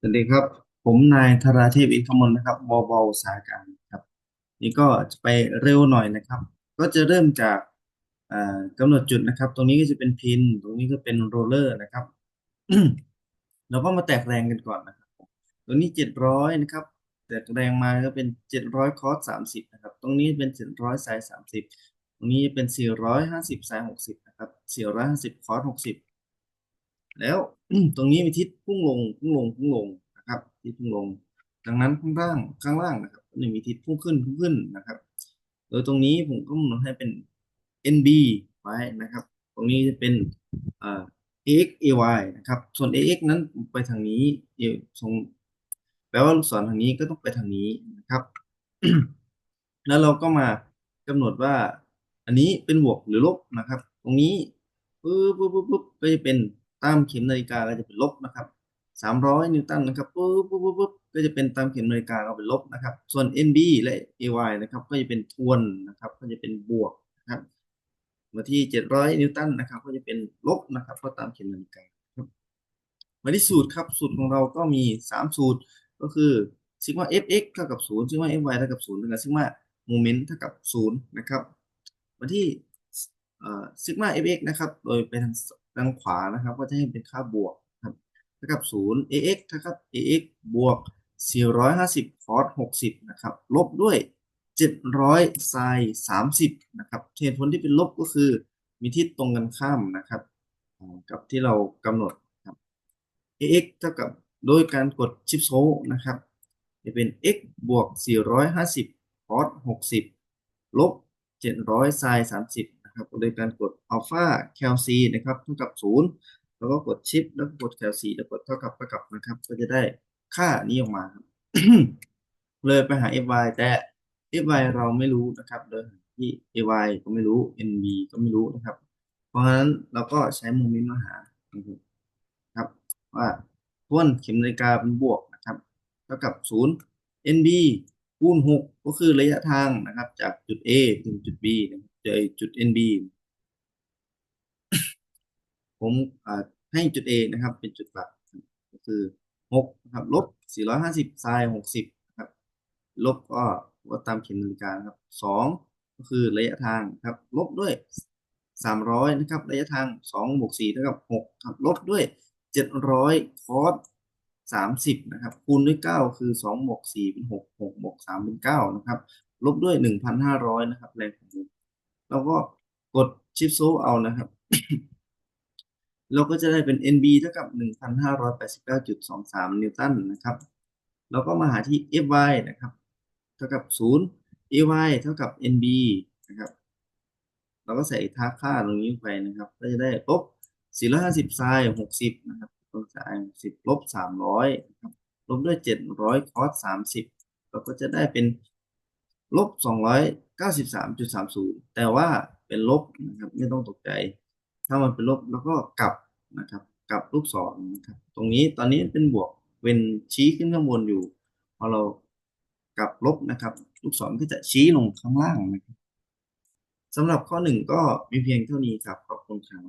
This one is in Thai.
สวัสดีครับ ผมนายธราเทพอินทมนต์นะครับบอบอุตสาหการครับ นี่ก็จะไปเร็วหน่อยนะครับ ก็จะเริ่มจากอ่ากำหนดจุดนะครับ ตรงนี้ก็จะเป็นพิน ตรงนี้ก็เป็นโรลเลอร์นะครับ เราก็มาแตกแรงกันก่อนนะครับ ตรงนี้เจ็ดร้อยนะครับ แตกแรงมาก็เป็นเจ็ดร้อยคอสสามสิบนะครับ ตรงนี้เป็นเจ็ดร้อยไซน์สามสิบตรงนี้เป็นสี่ร้อยห้าสิบไซน์หกสิบนะครับสี่ร้อยห้าสิบคอสหกสิบแล้ว ตรงนี้มีทิศพุ่งลงพุ่งลงพุ่งลงนะครับทิศพุ่งลง ดังนั้นข้างล่างข้างล่างนะครับก็จะมีทิศพุ่งขึ้นพุ่งขึ้นนะครับ โดยตรงนี้ผมก็กำหนดให้เป็น NB ไว้นะครับ ตรงนี้จะเป็นอ่า AX AY นะครับ ส่วน AX นั้นไปทางนี้เอ่อทรงแปลว่าลูกศรทางนี้ก็ต้องไปทางนี้นะครับ แล้วเราก็มากำหนดว่า อันนี้เป็นบวกหรือลบนะครับ ตรงนี้ปุ๊บปุ๊บปุ๊บปุ๊บก็จะเป็น ตามเข็มนาฬิกาก็จะเป็นลบนะครับสามร้อยนิวตันนะครับปุ๊บปุ๊บปุ๊บก็จะเป็นตามเข็มนาฬิกาก็เป็นลบนะครับ ส่วน NB และ AY นะครับ ก็จะเป็นทวนนะครับ ก็จะเป็นบวกนะครับมาที่เจ็ดร้อยนิวตันนะครับ ก็จะเป็นลบนะครับ ก็ตามเข็มนาฬิกาครับมาที่สูตรครับ สูตรของเราก็มีสามสูตร ก็คือซิกมา fx เท่ากับศูนย์ซิกมา fy เท่ากับศูนย์แล้วก็ซิกมาโมเมนต์เท่ากับศูนย์นะครับ มาที่ซิกมา fx นะครับ โดยไปทาง ทางขวานะครับ ก็จะให้เป็นค่าบวกครับเท่ากับศูนย์ ax เท่ากับ ax บวก 450 cos 60 นะครับ ลบด้วย 700 sin 30 นะครับเหตุผลที่เป็นลบก็คือ มีทิศตรงกันข้ามนะครับ กับที่เรากำหนดครับ ax เท่ากับโดยการกดชิปโซนะครับ จะเป็น x บวก 450 cos 60 ลบ 700 sin 30 นะครับโดยการกดอัลฟาแคลซีนะครับเท่ากับ 0 แล้วก็กดชิปแล้วก็กดแคลซีแล้วกดเท่ากับเท่ากับนะครับ ก็จะได้ค่านี้ออกมาครับเลยไปหา fy แต่ fy เราไม่รู้นะครับโดยที่ ay ก็ไม่รู้ nb ก็ไม่รู้นะครับ เพราะฉะนั้นเราก็ใช้โมเมนต์มาหาครับว่าทวนเข็มนาฬิกาเป็นบวกนะครับเท่ากับ 0 NB คูณ 6 ก็คือระยะทางนะครับ จากจุด A ถึงจุด B นะครับ จอจุด NB ผมให้จุด A นะครับ เป็นจุดหลักก็คือ6นะครับลบ450 sin 60ครับ ลบก็วัดตามเข็มนาฬิกาครับ2ก็คือระยะทางครับ ลบด้วย 300 นะครับ ระยะทาง2บวก4เท่ากับ6ครับ ลบด้วย 700 คอส30 นะครับ คูณด้วย 9 คือ2บวก4เป็น 6 6บวก3เป็น 9 นะครับ ลบด้วย 1,500 นะครับ แรงของมุม เราก็กดชิปโซเอานะครับ เราก็จะได้เป็น NB เท่ากับ 1,589.23 นิวตันนะครับ เราก็มาหาที่ FY นะครับ เท่ากับ 0 AY เท่ากับ NB นะครับ เราก็ใส่ท่าค่าตรงนี้ไปนะครับ ก็จะได้ลบ450 sin 60 นะครับลบ sin 60ลบ300นะครับลบด้วย 700 cos 30 เราก็จะได้เป็น ลบ 293.30 แต่ว่าเป็นลบนะครับไม่ต้องตกใจ ถ้ามันเป็นลบแล้วก็กลับนะครับกลับลูกศรนะครับตรงนี้ตอนนี้เป็นบวกเป็นชี้ขึ้นข้างบนอยู่ พอเรากลับลบนะครับ ลูกศรก็จะชี้ลงข้างล่างนะครับสำหรับข้อหนึ่งก็มีเพียงเท่านี้ครับขอบคุณครับ